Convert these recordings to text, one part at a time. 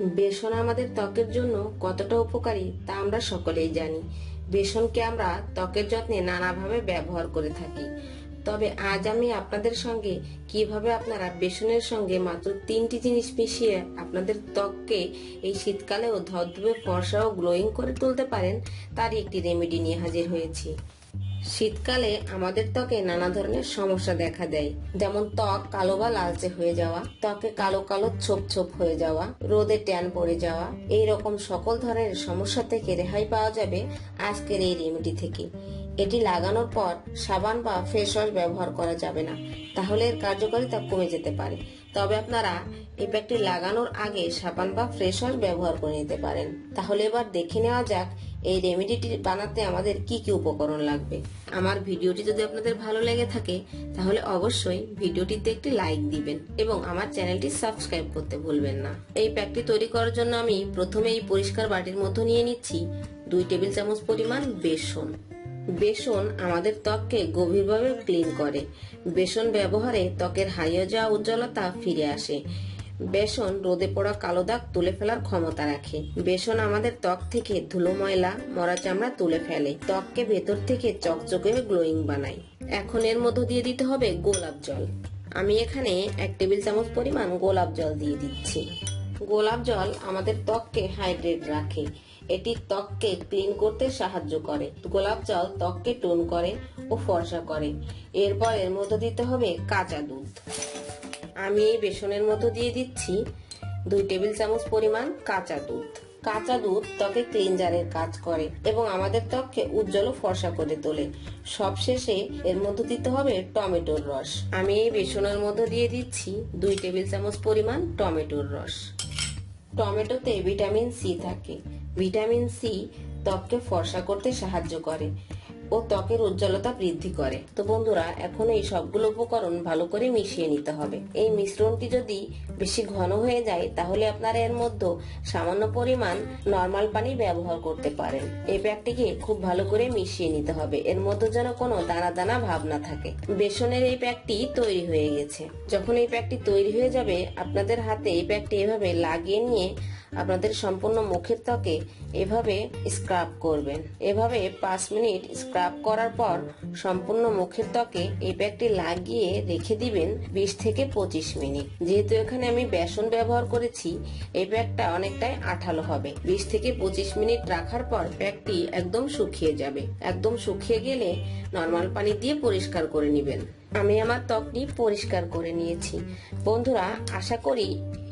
বেসন আমাদের ত্বকের জন্য কতটা উপকারী তা আমরা সকলেই জানি। বেসনকে আমরা ত্বকের যত্নে নানাভাবে ব্যবহার করে থাকি। তবে আজ আমি আপনাদের সঙ্গে কীভাবে আপনারা বেসনের সঙ্গে মাত্র তিনটি জিনিস মিশিয়ে আপনাদের ত্বককে এই শীতকালেও ধবধবে ফর্সা ও গ্লোয়িং করে তুলতে পারেন, তারই একটি রেমেডি নিয়ে হাজির হয়েছি। শীতকালে আমাদের ত্বকে নানা ধরনের সমস্যা দেখা দেয়। যেমন ত্বক কালো বা লালচে হয়ে যাওয়া, ত্বকে কালো কালো ছোপ ছোপ হয়ে যাওয়া, রোদে ট্যান পড়ে যাওয়া এই রকম সকল ধরনের সমস্যা থেকে রেহাই পাওয়া যাবে আজকের এই রেমেডি থেকে। এটি লাগানোর পর সাবান বা ফেস ওয়াশ ব্যবহার করা যাবে না, তাহলে এর কার্যকারিতা কমে যেতে পারে। তবে আপনারা এই প্যাকটি লাগানোর আগে সাবান বা ফ্রেশ ওয়াশ ব্যবহার করে নিতে পারেন। তাহলে এবার দেখে নেওয়া যাক এই রেমেডিটি বানাতে আমাদের কি কি উপকরণ লাগবে? আমার ভিডিওটি যদি আপনাদের ভালো লেগে থাকে, তাহলে অবশ্যই ভিডিওটিতে একটি লাইক দিবেন এবং আমার চ্যানেলটি সাবস্ক্রাইব করতে ভুলবেন না। এই প্যাকটি তৈরি করার জন্য আমি প্রথমে এই পরিষ্কার বাটির মধ্যে নিয়ে নিচ্ছি দুই টেবিল চামচ পরিমাণ বেসন। বেসন আমাদের ত্বককে গভীরভাবে ক্লিন করে। বেসন ব্যবহারে ত্বকের হারিয়ে যাওয়া উজ্জ্বলতা ফিরে আসে। বেসন রোদে পড়া কালো দাগ তুলে ফেলার ক্ষমতা রাখে। বেসন আমাদের ত্বক থেকে ধুলো ময়লা, মরা চামড়া তুলে ফেলে। ত্বককে ভেতর থেকে চকচকে গ্লোয়িং বানায়। এখন এর মধ্যে দিয়ে দিতে হবে গোলাপ জল। আমি এখানে এক টেবিল চামচ পরিমাণ গোলাপ জল দিয়ে দিচ্ছি। গোলাপ জল আমাদের ত্বককে হাইড্রেট রাখে। এটি ত্বককে ক্লিন করতে সাহায্য করে। গোলাপ জল ত্বককে টোন করে ও ফর্সা করে। এরপর এর মধ্যে দিতে হবে কাঁচা দুধ। আমি বেসনের মতো দিয়ে দিচ্ছি দুই টেবিল চামচ পরিমাণ কাঁচা দুধ। কাঁচা দুধ ত্বকে ক্লিনজারের কাজ করে এবং আমাদের ত্বককে উজ্জ্বল ও ফর্সা করে তোলে। সবশেষে এর মধ্যে দিতে হবে টমেটোর রস। আমি এই বেসনের মধ্যে দিয়ে দিচ্ছি দুই টেবিল চামচ পরিমাণ টমেটোর রস। টমেটোতে ভিটামিন সি থাকে। ভিটামিন সি ত্বককে ফর্সা করতে সাহায্য করে। ও ত্বকের উজ্জ্বলতা বৃদ্ধি করে। তো বন্ধুরা, এখন এই সবগুলো উপকরণ ভালো করে মিশিয়ে নিতে হবে। এই মিশ্রণটি যদি বেশি ঘন হয়ে যায়, তাহলে আপনারা এর মধ্যে সামান্য পরিমাণ নর্মাল পানি ব্যবহার করতে পারেন। এই প্যাকটিকে খুব ভালো করে মিশিয়ে নিতে হবে। এর মধ্যে যেন কোনো দানা দানা ভাব না থাকে। বেসনের এই প্যাকটি তৈরি হয়ে গেছে। যখন এই প্যাকটি তৈরি হয়ে যাবে, আপনাদের হাতে এই প্যাকটি এভাবে লাগিয়ে নিয়ে আপনাদের সম্পূর্ণ মুখের ত্বকে এভাবে স্ক্রাব করবেন। এভাবে পাঁচ মিনিট স্ক্রাব করার পর সম্পূর্ণ মুখের ত্বকে এই প্যাকটি লাগিয়ে রেখে দিবেন বিশ থেকে পঁচিশ মিনিট। যেহেতু এখানে আমি বেসন ব্যবহার করেছি, এই প্যাকটা অনেকটাই আঠালো হবে। বিশ থেকে পঁচিশ মিনিট রাখার পর প্যাকটি একদম শুকিয়ে যাবে। একদম শুকিয়ে গেলে নর্মাল পানি দিয়ে পরিষ্কার করে নেবেন। আমি আমার ত্বকটি পরিষ্কার করে নিয়েছি। বন্ধুরা, আশা করি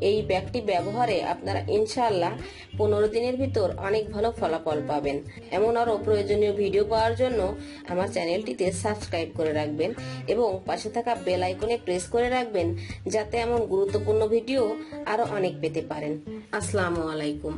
এই ব্যাগটি ব্যবহারে আপনারা ইনশাআল্লাহ পনেরো দিনের ভিতর অনেক ভালো ফলাফল পাবেন। এমন আরও প্রয়োজনীয় ভিডিও পাওয়ার জন্য আমার চ্যানেলটিতে সাবস্ক্রাইব করে রাখবেন এবং পাশে থাকা বেল আইকনে প্রেস করে রাখবেন যাতে এমন গুরুত্বপূর্ণ ভিডিও আরও অনেক পেতে পারেন। আসসালামু আলাইকুম।